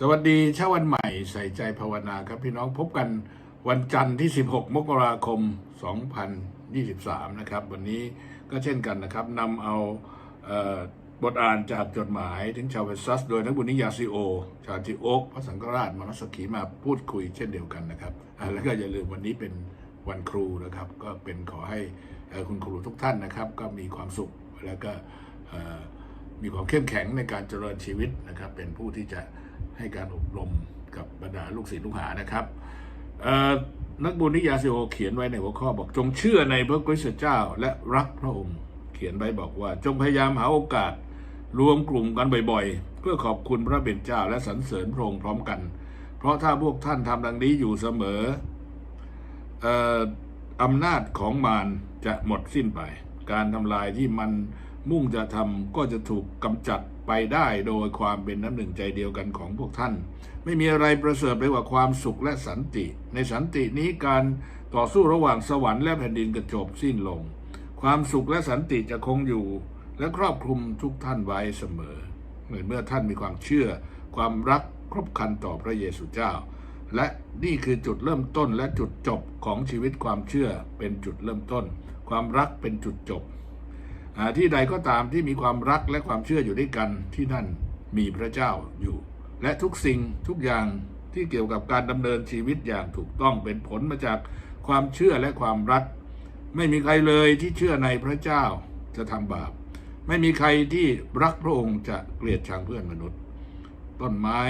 สวัสดีเช้าวันใหม่ใส่ใจภาวนาครับพี่น้องพบกันวันจันทร์ที่ 16 มกราคม 2023 นะครับ วันนี้ก็เช่นกันนะครับนำเอาเออบทอ่านจากจดหมายถึงชาวเวซัส โดยนักบุญนิยาซิโอ ชาวทิโอกพระสังฆราชมนัสขีมาพูดคุยเช่นเดียวกันนะครับ แล้วก็อย่าลืมวันนี้เป็นวันครูนะครับ ก็เป็นขอให้คุณครูทุกท่านนะครับ ก็มีความสุขแล้วก็มีความเข้มแข็งในการเจริญชีวิตนะครับ เป็นผู้ที่จะ ให้การอบรมกับบรรดาลูกศิษย์ลูกหานะครับนักบุญนิยาซิโอเขียนไว้ในหัวข้อบอกจงเชื่อในพระคริสต์เจ้า และรักพระองค์ เขียนไว้บอกว่า จงพยายามหาโอกาสรวมกลุ่มกันบ่อยๆ เพื่อขอบคุณพระเบญเจ้าและสรรเสริญพระองค์พร้อมกัน เพราะถ้าพวกท่านทำดังนี้อยู่เสมออออำนาจของมารจะหมดสิ้นไป การทำลายที่มันมุ่งจะทำก็จะถูกกำจัด ไปได้โดยความเป็นน้ำหนึ่งใจเดียวกันของพวกท่าน ไม่มีอะไรประเสริฐไปกว่าความสุขและสันติ ในสันตินี้การต่อสู้ระหว่างสวรรค์และแผ่นดินกระจบสิ้นลง ความสุขและสันติจะคงอยู่ และครอบคลุมทุกท่านไว้เสมอ เหมือนเมื่อท่านมีความเชื่อ ความรักครบคันต่อพระเยซูเจ้า และนี่คือจุดเริ่มต้นและจุดจบของชีวิตความเชื่อเป็นจุดเริ่มต้น ความรักเป็นจุดจบ ที่ใดก็ตามที่มีความรักและความเชื่ออยู่ด้วยกันที่นั่นมีพระเจ้าอยู่ และทุกสิ่งทุกอย่างที่เกี่ยวกับการดำเนินชีวิตอย่างถูกต้องเป็นผลมาจากความเชื่อและความรัก ไม่มีใครเลยที่เชื่อในพระเจ้าจะทำบาป ไม่มีใครที่รักพระองค์จะเกลียดชังเพื่อนมนุษย์ ต้นไม้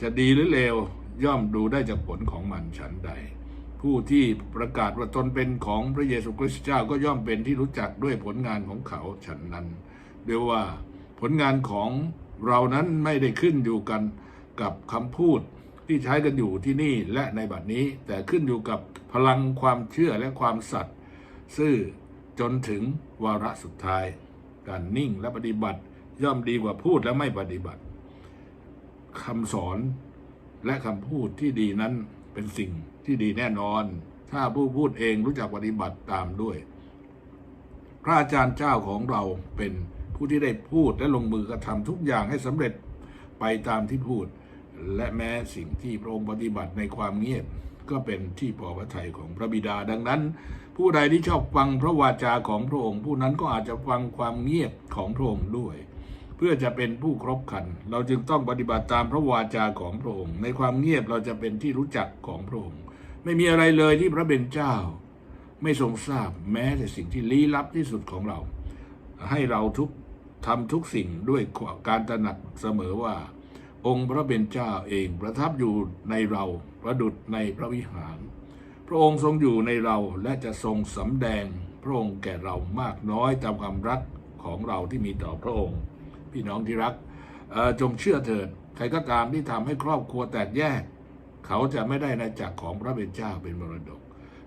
จะดีหรือเลวย่อมดูได้จากผลของมันฉันใด ผู้ที่ประกาศว่าตนเป็นของพระเยซูคริสต์เจ้าก็ย่อมเป็นที่รู้จักด้วยผลงานของเขาฉันนั้นเรียกว่าผลงานของเรานั้นไม่ได้ขึ้นอยู่กันกับคำพูดที่ใช้กันอยู่ที่นี่และในบัดนี้ แต่ขึ้นอยู่กับพลังความเชื่อและความสัตย์ซื่อจนถึงวาระสุดท้าย การนิ่งและปฏิบัติย่อมดีกว่าพูดและไม่ปฏิบัติคำสอนและคำพูดที่ดีนั้น เป็นสิ่งที่ดีแน่นอน ถ้าผู้พูดเองรู้จักปฏิบัติตามด้วย พระอาจารย์เจ้าของเราเป็นผู้ที่ได้พูดและลงมือกระทำทุกอย่างให้สำเร็จไปตามที่พูด และแม้สิ่งที่พระองค์ปฏิบัติในความเงียบ ก็เป็นที่พอพระทัยของพระบิดาดังนั้น ผู้ใดที่ชอบฟังพระวาจาของพระองค์ ผู้นั้นก็อาจจะฟังความเงียบของพระองค์ด้วย พื่อจะเป็นผู้ครบคัน เราจึงต้องปฏิบัติตามพระวาจาของพระองค์ ในความเงียบเราจะเป็นที่รู้จักของพระองค์ ไม่มีอะไรเลยที่พระเบญเจ้า ไม่ทรงทราบแม้แต่สิ่งที่ลี้ลับที่สุดของเรา ให้เราทุกทำทุกสิ่งด้วยการตระหนักเสมอว่า องค์พระเบญเจ้าเองประทับอยู่ในเราประดุดในพระวิหาร พระองค์ทรงอยู่ในเราและจะทรงสำแดงพระองค์แก่เรามากน้อยตามความรักของเราที่มีต่อพระองค์ พี่น้องที่รักจงเชื่อเถิดใครก็ตามที่ทำให้ครอบครัวแตกแยก เขาจะไม่ได้ในจากของพระเบญเจ้าเป็นมรดก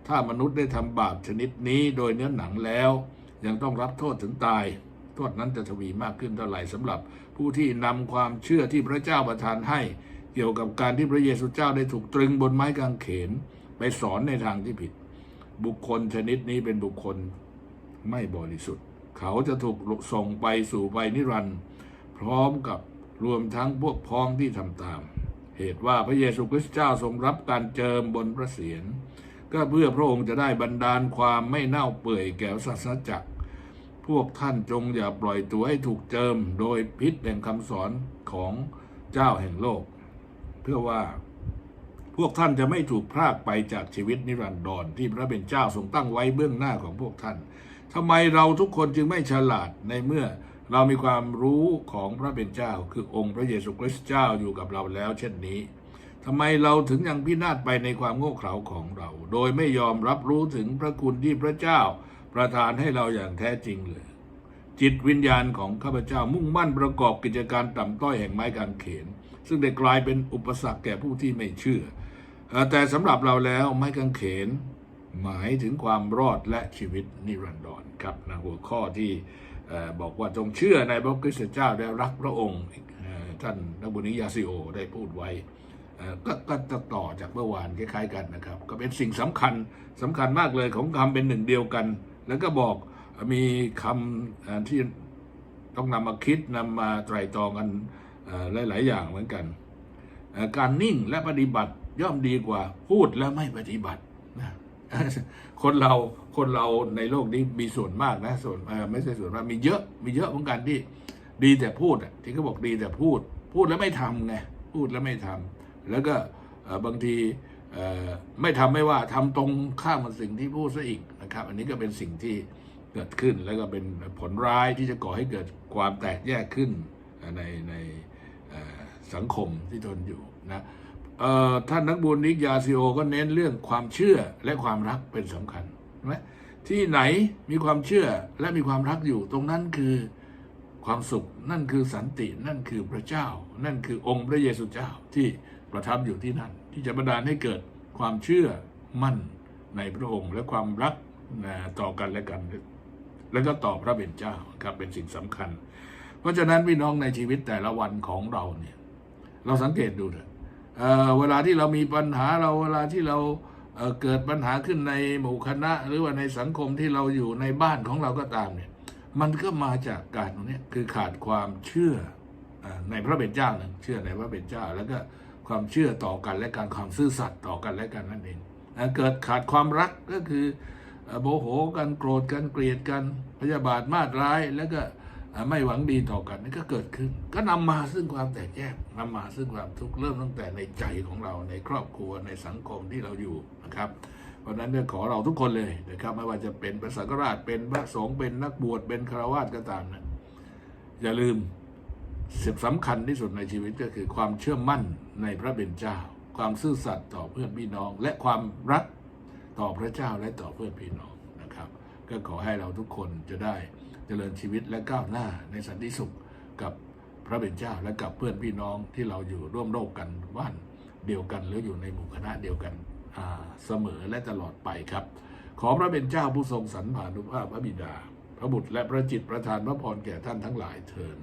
ถ้ามนุษย์ได้ทำบาปชนิดนี้โดยเนื้อหนังแล้ว ยังต้องรับโทษถึงตาย โทษนั้นจะทวีมากขึ้นเท่าไหร่สำหรับ ผู้ที่นำความเชื่อที่พระเจ้าประทานให้ เกี่ยวกับการที่พระเยซูเจ้าได้ถูกตรึงบนไม้กางเขน ไปสอนในทางที่ผิด บุคคลชนิดนี้เป็นบุคคลไม่บริสุทธิ์ เขาจะถูกส่งไปสู่ไปนิรันดร์ พร้อมกับรวมทั้งพวกพ้องที่ทำตาม เหตุว่าพระเยซูคริสต์เจ้าทรงรับการเจิมบนพระเศียรก็เพื่อพระองค์จะได้บันดาลความไม่เน่าเปื่อยแก่ศาสนจักร พวกท่านจงอย่าปล่อยตัวให้ถูกเจิมโดยพิษแห่งคำสอนของเจ้าแห่งโลก เพื่อว่าพวกท่านจะไม่ถูกพรากไปจากชีวิตนิรันดรที่พระเป็นเจ้าทรงตั้งไว้เบื้องหน้าของพวกท่านทำไมเราทุกคนจึงไม่ฉลาดในเมื่อ เรามีความรู้ของพระเป็นเจ้า คือองค์พระเยซูคริสต์เจ้าอยู่กับเราแล้ว เช่นนี้ทำไมเราถึงยังพินาศไปในความโง่เขลาของเรา โดยไม่ยอมรับรู้ถึงพระคุณที่พระเจ้า ประทานให้เราอย่างแท้จริงเลยจิตวิญญาณของข้าพเจ้ามุ่งมั่นประกอบกิจการต่ำต้อยแห่งไม้กางเขน ซึ่งได้กลายเป็นอุปสรรคแก่ผู้ที่ไม่เชื่อ แต่สำหรับเราแล้วไม้กางเขน หมายถึงความรอดและชีวิตนิรันดรครับนะหัวข้อที่ บอกว่าจงเชื่อในพระคริสต์เจ้าและรักพระองค์ท่านนักบุญนิยาซิโอได้พูดไว้ก็ก็จะต่อจากเมื่อวานคล้ายๆกันนะครับ ก็เป็นสิ่งสำคัญสำคัญมากเลยของคำเป็นหนึ่งเดียวกัน แล้วก็บอกมีคำเอ่อที่ต้องนำมาคิดนำมาไตรตรองกันหลาย ๆ อย่างเหมือนกัน การนิ่งและปฏิบัติย่อมดีกว่าพูดและไม่ปฏิบัตินะ คนเราคนเราในโลกนี้มีส่วนมากนะส่วนไม่ใช่ส่วนมากมีเยอะมีเยอะเหมือนกันที่ดีแต่พูดที่เขาบอกดีแต่พูด พูดแล้วไม่ทำไงพูดแล้วไม่ทำแล้วก็บางทีไม่ทำไม่ว่าทำตรงข้ามกับสิ่งที่พูดซะอีกนะครับ อันนี้ก็เป็นสิ่งที่เกิดขึ้นแล้วก็เป็นผลร้ายที่จะก่อให้เกิดความแตกแยกขึ้นในในสังคมที่ทนอยู่นะ ท่านนักบุญนิกยาซิโอก็เน้นเรื่องความเชื่อและความรักเป็นสำคัญใช่ไหมที่ไหนมีความเชื่อและมีความรักอยู่ตรงนั้นคือความสุขนั่นคือสันตินั่นคือพระเจ้า นั่นคือองค์พระเยซูเจ้าที่ประทับอยู่ที่นั่น ที่จะบันดาลให้เกิดความเชื่อมั่นในพระองค์และความรักนะต่อกันและกัน แล้วก็ต่อพระเป็นเจ้าครับเป็นสิ่งสำคัญ เพราะฉะนั้นพี่น้องในชีวิตแต่ละวันของเราเนี่ยเราสังเกตดูเถอะ เเวลาที่เรามีปัญหาเราเวลาที่เราเเกิดปัญหาขึ้นในหมู่คณะ หรือว่าในสังคมที่เราอยู่ในบ้านของเราก็ตามเนี่ยมันก็มาจากการตรงนี้คือขาดความเชื่อในพระเป็นเจ้าหนึ่งเชื่อในพระเป็นเจ้า แล้วก็ความเชื่อต่อกันและการความซื่อสัตย์ต่อกันและกันนั่นเองเกิดขาดความรักก็คือเอ่อโมโหกันโกรธกันเกลียดกันพยาบาทมาดร้ายแล้วก็ ไม่หวังดีต่อกันนี่ก็เกิดขึ้น ก็นำมาซึ่งความแตกแยกนำมาซึ่งความทุกข์เริ่มตั้งแต่ในใจของเราในครอบครัวในสังคมที่เราอยู่นะครับเพราะฉะนั้นเนี่ยขอเราทุกคนเลยนะครับ ไม่ว่าจะเป็นพระสังฆราชเป็นพระสงฆ์เป็นนักบวชเป็นคาวาสก็ตามนะอย่าลืมสิ่งสำคัญที่สุดในชีวิตก็คือความเชื่อมั่นในพระเป็นเจ้า ความซื่อสัตย์ต่อเพื่อนพี่น้อง และความรักต่อพระเจ้าและต่อเพื่อนพี่น้องนะครับ ก็ขอให้เราทุกคนจะได้ เจริญชีวิตและก้าวหน้าในสันติสุขกับพระเป็นเจ้าและกับเพื่อนพี่น้องที่เราอยู่ร่วมโลกกันบ้านเดียวกันหรืออยู่ในหมู่คณะเดียวกันเสมอและตลอดไปครับ ขอพระเป็นเจ้าผู้ทรงสรรผานุภาพพระบิดา พระบุตรและพระจิตประทานพระพรแก่ท่านทั้งหลายเทิน